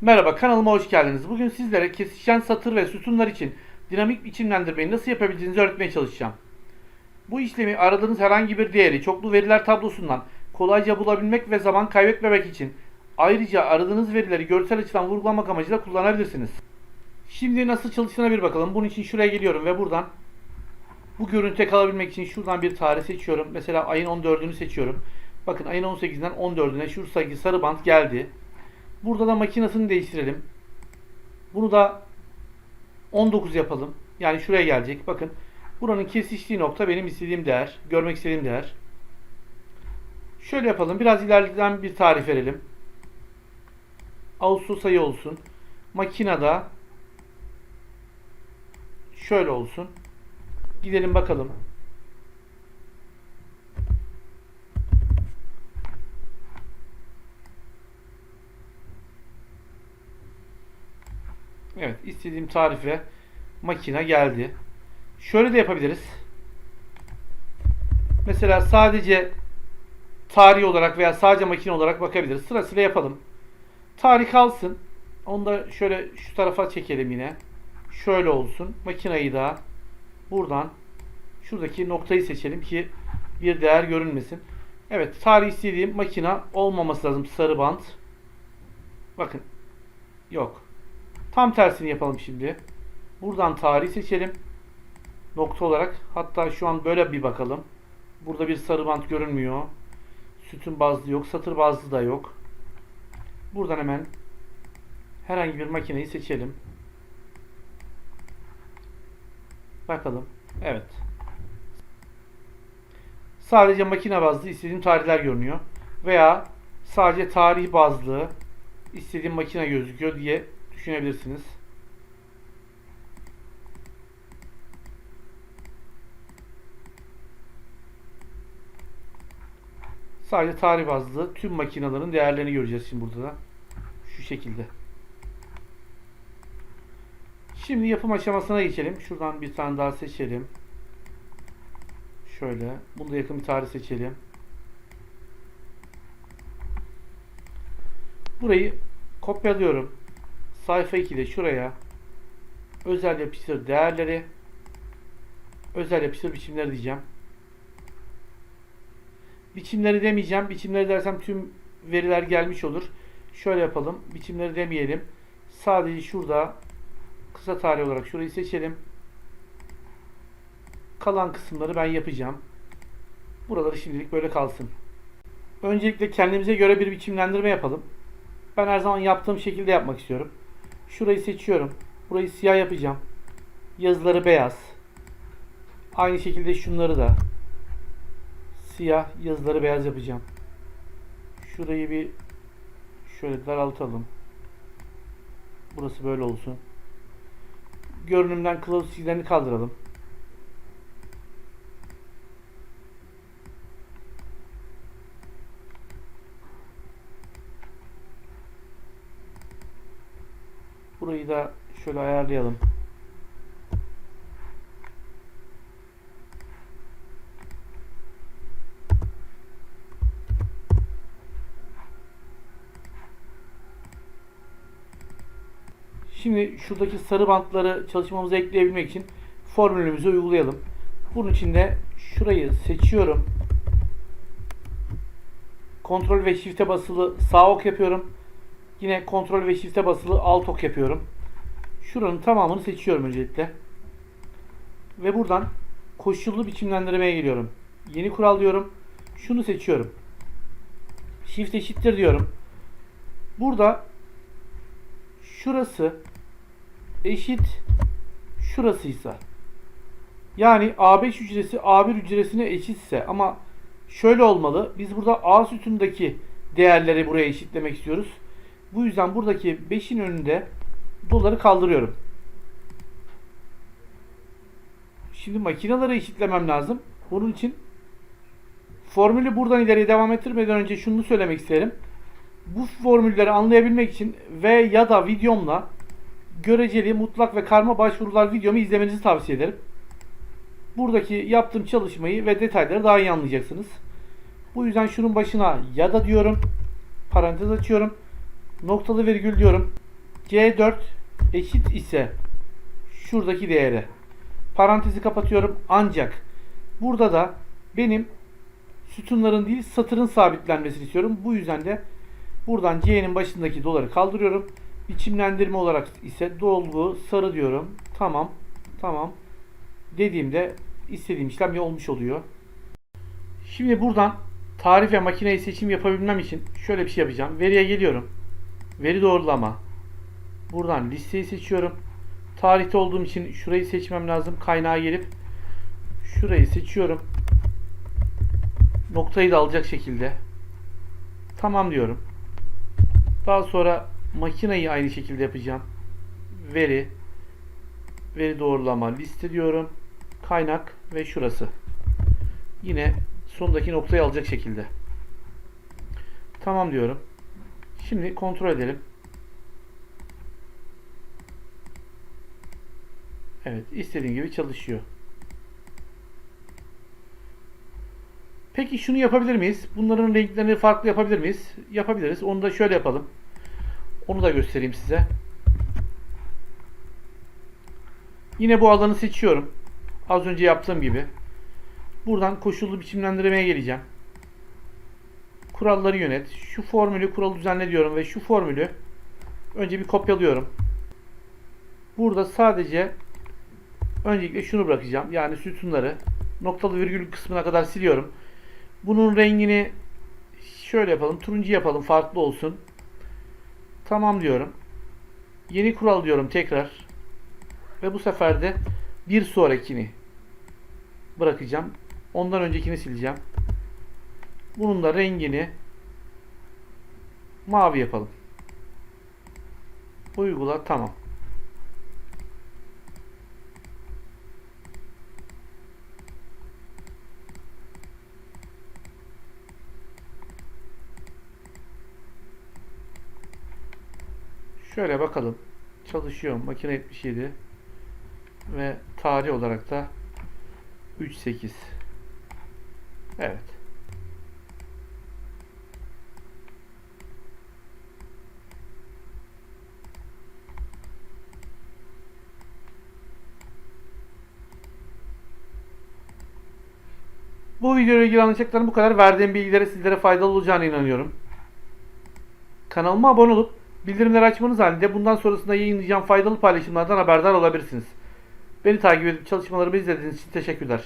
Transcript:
Merhaba kanalıma hoş geldiniz. Bugün sizlere kesişen satır ve sütunlar için dinamik biçimlendirmeyi nasıl yapabileceğinizi öğretmeye çalışacağım. Bu işlemi aradığınız herhangi bir değeri çoklu veriler tablosundan kolayca bulabilmek ve zaman kaybetmemek için ayrıca aradığınız verileri görsel açıdan vurgulamak amacıyla kullanabilirsiniz. Şimdi nasıl çalıştığına bir bakalım. Bunun için şuraya geliyorum ve buradan bu görüntüye kalabilmek için şuradan bir tarih seçiyorum. Mesela ayın 14'ünü seçiyorum. Bakın ayın 18'den 14'üne şuradaki sarı bant geldi. Burada da makinesini değiştirelim. Bunu da 19 yapalım. Yani şuraya gelecek. Bakın buranın kesiştiği nokta benim istediğim değer. Görmek istediğim değer. Şöyle yapalım. Biraz ileriden bir tarih verelim. Ağustos ayı olsun. Makinede şöyle olsun. Gidelim bakalım. Evet, istediğim tarife makine geldi. Şöyle de yapabiliriz. Mesela sadece tarih olarak veya sadece makine olarak bakabiliriz. Sırasıyla yapalım. Tarih kalsın. Onu da şöyle şu tarafa çekelim yine. Şöyle olsun. Makineyi da buradan şuradaki noktayı seçelim ki bir değer görünmesin. Evet, tarih istediğim makine olmaması lazım sarı bant. Bakın. Yok. Tam tersini yapalım şimdi. Buradan tarih seçelim. Nokta olarak. Hatta şu an böyle bir bakalım. Burada bir sarı bant görünmüyor. Sütun bazlı yok. Satır bazlı da yok. Buradan hemen herhangi bir makineyi seçelim. Bakalım. Evet. Sadece makine bazlı istediğim tarihler görünüyor. Veya sadece tarih bazlı istediğim makine gözüküyor diye düşünebilirsiniz. Sadece tarih bazlı tüm makinelerin değerlerini göreceğiz şimdi burada da. Şu şekilde. Şimdi yapım aşamasına geçelim. Şuradan bir tane daha seçelim. Şöyle. Bunu da yakın bir tarih seçelim. Burayı kopyalıyorum. Sayfa 2'de şuraya özel yapıştır değerleri özel yapıştır biçimleri diyeceğim. Biçimleri demeyeceğim. Biçimleri dersem tüm veriler gelmiş olur. Şöyle yapalım. Biçimleri demeyelim. Sadece şurada kısa tarih olarak şurayı seçelim. Kalan kısımları ben yapacağım. Buraları şimdilik böyle kalsın. Öncelikle kendimize göre bir biçimlendirme yapalım. Ben her zaman yaptığım şekilde yapmak istiyorum. Şurayı seçiyorum. Burayı siyah yapacağım. Yazıları beyaz. Aynı şekilde şunları da siyah, yazıları beyaz yapacağım. Şurayı bir şöyle daraltalım. Burası böyle olsun. Görünümden kılavuz çizgilerini kaldıralım. Burayı da şöyle ayarlayalım. Şimdi şuradaki sarı bantları çalışmamıza ekleyebilmek için formülümüzü uygulayalım. Bunun için de şurayı seçiyorum. Kontrol ve shift'e basılı sağ ok yapıyorum. Yine kontrol ve shift'e basılı alt ok yapıyorum. Şuranın tamamını seçiyorum öncelikle. Ve buradan koşullu biçimlendirmeye geliyorum. Yeni kural diyorum. Şunu seçiyorum. Shift eşittir diyorum. Burada şurası eşit şurasıysa yani A5 hücresi A1 hücresine eşitse ama şöyle olmalı. Biz burada A sütundaki değerleri buraya eşitlemek istiyoruz. Bu yüzden buradaki 5'in önünde doları kaldırıyorum. Şimdi makinaları eşitlemem lazım. Bunun için formülü buradan ileriye devam ettirmeden önce şunu söylemek isterim. Bu formülleri anlayabilmek için ve ya da videomla göreceli, mutlak ve karma başvurular videomu izlemenizi tavsiye ederim. buradaki yaptığım çalışmayı ve detayları daha iyi anlayacaksınız. Bu yüzden şunun başına ya da diyorum. Parantez açıyorum. Noktalı virgül diyorum. C4 eşit ise şuradaki değere. Parantezi kapatıyorum. Ancak burada da benim sütunların değil satırın sabitlenmesini istiyorum. Bu yüzden de buradan C'nin başındaki doları kaldırıyorum. Biçimlendirme olarak ise dolgu sarı diyorum. Tamam. Tamam. Dediğimde istediğim işlem olmuş oluyor. Şimdi buradan tarih ve makineyi seçim yapabilmem için şöyle bir şey yapacağım. Veriye geliyorum. Veri doğrulama. Buradan listeyi seçiyorum. Tarihte olduğum için şurayı seçmem lazım. Kaynağa gelip şurayı seçiyorum. Noktayı da alacak şekilde. Tamam diyorum. Daha sonra makineyi aynı şekilde yapacağım. Veri veri doğrulama liste diyorum. Kaynak ve şurası. Yine sondaki noktayı alacak şekilde. Tamam diyorum. Şimdi kontrol edelim. Evet, istediğim gibi çalışıyor. Peki şunu yapabilir miyiz? Bunların renklerini farklı yapabilir miyiz? Yapabiliriz. Onu da şöyle yapalım. Onu da göstereyim size. Yine bu alanı seçiyorum. Az önce yaptığım gibi. Buradan koşullu biçimlendirmeye geleceğim. Kuralları yönet. Şu formülü kural düzenle diyorum ve şu formülü önce bir kopyalıyorum. Burada sadece öncelikle şunu bırakacağım. Yani sütunları noktalı virgül kısmına kadar siliyorum. Bunun rengini şöyle yapalım. Turuncu yapalım. Farklı olsun. Tamam diyorum. Yeni kural diyorum tekrar. Ve bu sefer de bir sonrakini bırakacağım. Ondan öncekini sileceğim. Bunun da rengini mavi yapalım. Uygula tamam. Şöyle bakalım. Çalışıyor makine 77 ve tarih olarak da 38. Evet. Bu videoyla ilgili anlatacaklarım bu kadar. Verdiğim bilgilere sizlere faydalı olacağına inanıyorum. Kanalıma abone olup bildirimleri açmanız halinde bundan sonrasında yayınlayacağım faydalı paylaşımlardan haberdar olabilirsiniz. Beni takip edip çalışmalarımı izlediğiniz için teşekkürler.